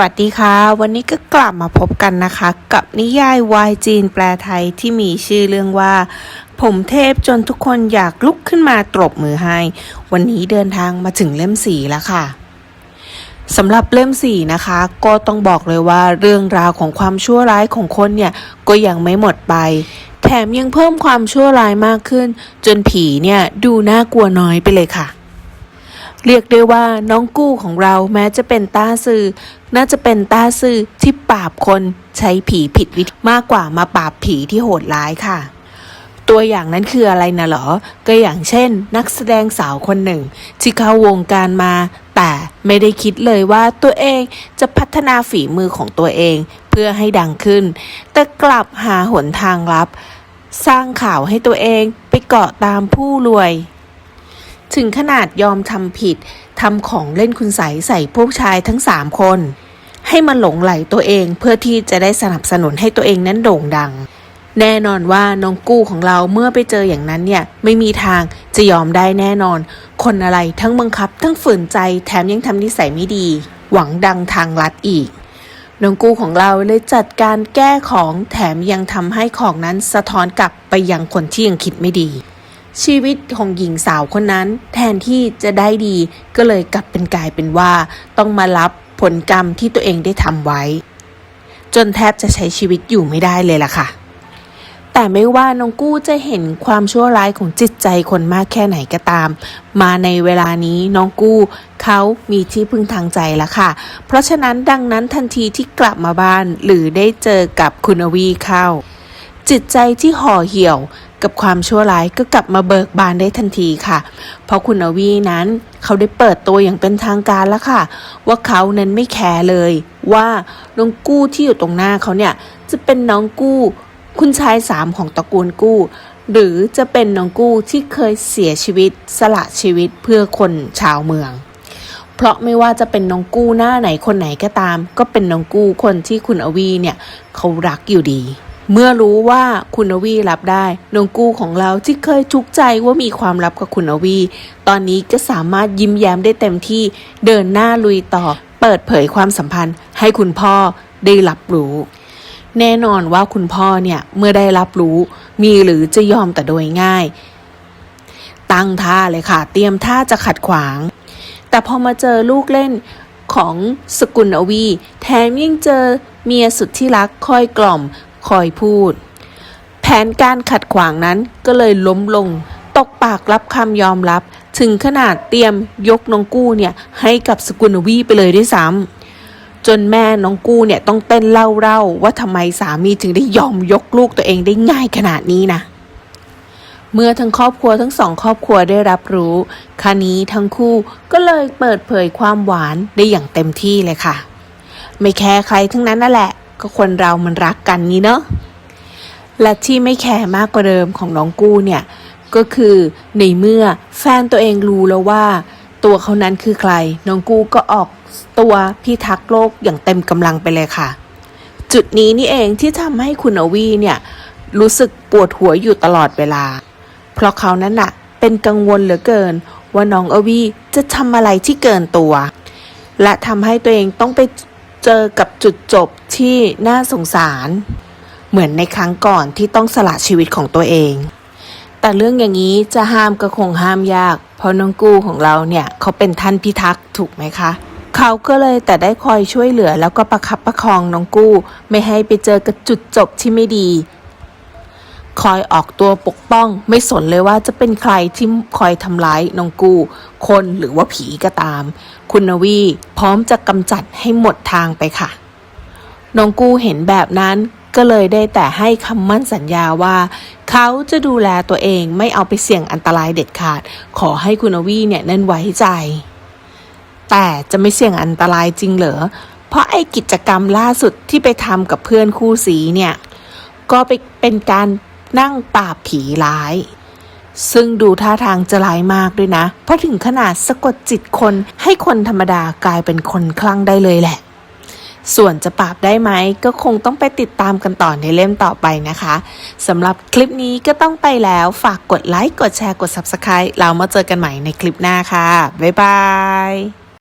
วัสดีค่ะ วันนี้ก็กลับมาพบกันนะคะ กับนิยายวายจีนแปลไทยที่มีชื่อเรื่องว่า ผมเทพจนทุกคนอยากลุกขึ้นมาตรบมือให้ วันนี้เดินทางมาถึงเล่มสี่แล้วค่ะสำหรับเล่มสี่นะคะ ก็ต้องบอกเลยว่าเรื่องราวของความชั่วร้ายของคนเนี่ย ก็ยังไม่หมดไป แถมยังเพิ่มความชั่วร้ายมากขึ้น จนผีเนี่ยดูน่ากลัวน้อยไปเลยค่ะ เรียกได้ว่าน้องกู้ของเราแม้จะเป็นต้าซื่อน่าจะเป็นต้าซื่อที่ปราบคนใช้ผีผิดวิธีมากกว่ามาปราบผีที่โหดร้ายค่ะ ตัวอย่างนั้นคืออะไรนะเหรอ ก็อย่างเช่น นักแสดงสาวคนหนึ่ง ที่เข้าวงการมา แต่ไม่ได้คิดเลยว่าตัวเองจะพัฒนาฝีมือของตัวเอง เพื่อให้ดังขึ้น แต่กลับหาหนทางลับ สร้างข่าวให้ตัวเองไปเกาะตามผู้รวย ถึงขนาดยอมทำผิดทำของเล่นคุณใสใส่พวกชายทั้งสามคน ให้มาหลงไหลตัวเองเพื่อที่จะได้สนับสนุนให้ตัวเองนั้นโด่งดัง แน่นอนว่าน้องกู้ของเราเมื่อไปเจออย่างนั้นเนี่ยไม่มีทางจะยอมได้แน่นอน คนอะไรทั้งบังคับ ทั้งฝืนใจแถมยังทำนิสัยไม่ดี หวังดังทางลัดอีกน้องกู้ของเราเลยจัดการแก้ของแถมยังทำให้ของนั้นสะท้อนกลับไปยังคนที่ยังคิดไม่ดี ชีวิตของหญิงสาวคนนั้น แทนที่จะได้ดีก็เลยกลับเป็นกลายเป็นว่า ต้องมารับผลกรรมที่ตัวเองได้ทำไว้ จนแทบจะใช้ชีวิตอยู่ไม่ได้เลยล่ะค่ะ แต่ไม่ว่าน้องกู้จะเห็นความชั่วร้ายของจิตใจคนมากแค่ไหนก็ตาม มาในเวลานี้น้องกู้เขามีที่พึ่งทางใจแล้วค่ะ เพราะฉะนั้นดังนั้นทันทีที่กลับมาบ้านหรือได้เจอกับคุณอวีเข้าจิตใจที่ห่อเหี่ยว กับความชั่วร้ายก็กลับมาเบิกบานได้ทันทีค่ะ เพราะคุณอวีนั้นเขาได้เปิดตัวอย่างเป็นทางการแล้วค่ะ ว่าเขานั้นไม่แคร์เลย ว่าน้องกู้ที่อยู่ตรงหน้าเขาเนี่ยจะเป็นน้องกู้ คุณชายสามของตระกูลกู้ หรือจะเป็นน้องกู้ที่เคยเสียชีวิตสละชีวิตเพื่อคนชาวเมืองเพราะไม่ว่าจะเป็นน้องกู้หน้าไหนคนไหนก็ตาม ก็เป็นน้องกู้คนที่คุณอวีเนี่ยเขารักอยู่ดี เมื่อรู้ว่าคุณวีรับได้น้องกู้ของเราที่เคยทุกข์ใจว่ามีความลับกับคุณวี ตอนนี้ก็สามารถยิ้มแย้มได้เต็มที่เดินหน้าลุยต่อ เปิดเผยความสัมพันธ์ ให้คุณพ่อได้รับรู้ แน่นอนว่าคุณพ่อเนี่ยเมื่อได้รับรู้ มีหรือจะยอมแต่โดยง่าย ตั้งท่าเลยค่ะ เตรียมท่าจะขัดขวาง แต่พอมาเจอลูกเล่นของสกุลอวี แถมยังเจอเมียสุดที่รักคอยกล่อม คอยพูด แผนการขัดขวางนั้นก็เลยล้มลง ตกปากรับคำยอมรับ ถึงขนาดเตรียมยกน้องกู้เนี่ยให้กับสกุลวีไปเลยด้วยซ้ำจนแม่น้องกู้เนี่ยต้องเต้นเล่าเล่าว่าทำไมสามีถึงได้ยอมยกลูกตัวเองได้ง่ายขนาดนี้นะเมื่อทั้งครอบครัวทั้งสองครอบครัวได้รับรู้ครานี้ทั้งคู่ก็เลยเปิดเผยความหวานได้อย่างเต็มที่เลยค่ะ ไม่แคร์ใครทั้งนั้นนั่นแหละ ก็คนเรามันรักกันงี้เนาะและที่ไม่แคร์มากกว่าเดิมของน้องกู้เนี่ย ก็คือในเมื่อแฟนตัวเองรู้แล้วว่า ตัวเขานั้นคือใคร น้องกู้ก็ออกตัวพิทักษ์โลกอย่างเต็มกำลังไปเลยค่ะ จุดนี้นี่เองที่ทำให้คุณอวีเนี่ย รู้สึกปวดหัวอยู่ตลอดเวลา เพราะเขานั้นน่ะเป็นกังวลเหลือเกิน ว่าน้องอวีจะทำอะไรที่เกินตัว และทำให้ตัวเองต้องไป เจอกับจุดจบที่น่าสงสาร เหมือนในครั้งก่อนที่ต้องสละชีวิตของตัวเอง แต่เรื่องอย่างนี้จะห้ามก็คงห้ามยาก เพราะน้องกู้ของเราเนี่ยเขาเป็นท่านพิทักษ์ถูกไหมคะเขาก็เลยแต่ได้คอยช่วยเหลือแล้วก็ประคับประคองน้องกู้ ไม่ให้ไปเจอกับจุดจบที่ไม่ดี คอยออกตัวปกป้อง ไม่สนเลยว่าจะเป็นใครที่คอยทำร้ายน้องกูคนหรือว่าผีก็ตาม คุณนวีพร้อมจะกำจัดให้หมดทางไปค่ะ น้องกูเห็นแบบนั้นก็เลยได้แต่ให้คำมั่นสัญญาว่า เขาจะดูแลตัวเองไม่เอาไปเสี่ยงอันตรายเด็ดขาด ขอให้คุณวีเนี่ยนั่นไว้ใจ แต่จะไม่เสี่ยงอันตรายจริงเหรอเพราะไอ้กิจกรรมล่าสุดที่ไปทำกับเพื่อนคู่สีเนี่ย ก็ไปเป็นการ นั่งปราบผีร้าย ซึ่งดูท่าทางจะร้ายมากด้วยนะ เพราะถึงขนาดสะกดจิตคนให้คนธรรมดากลายเป็นคนคลั่งได้เลยแหละ ส่วนจะปราบได้ไหมก็คงต้องไปติดตามกันต่อในเล่มต่อไปนะคะสำหรับคลิปนี้ก็ต้องไปแล้วฝากกดไลค์กดแชร์กด Subscribe เรามาเจอกันใหม่ในคลิปหน้าค่ะ บ๊ายบาย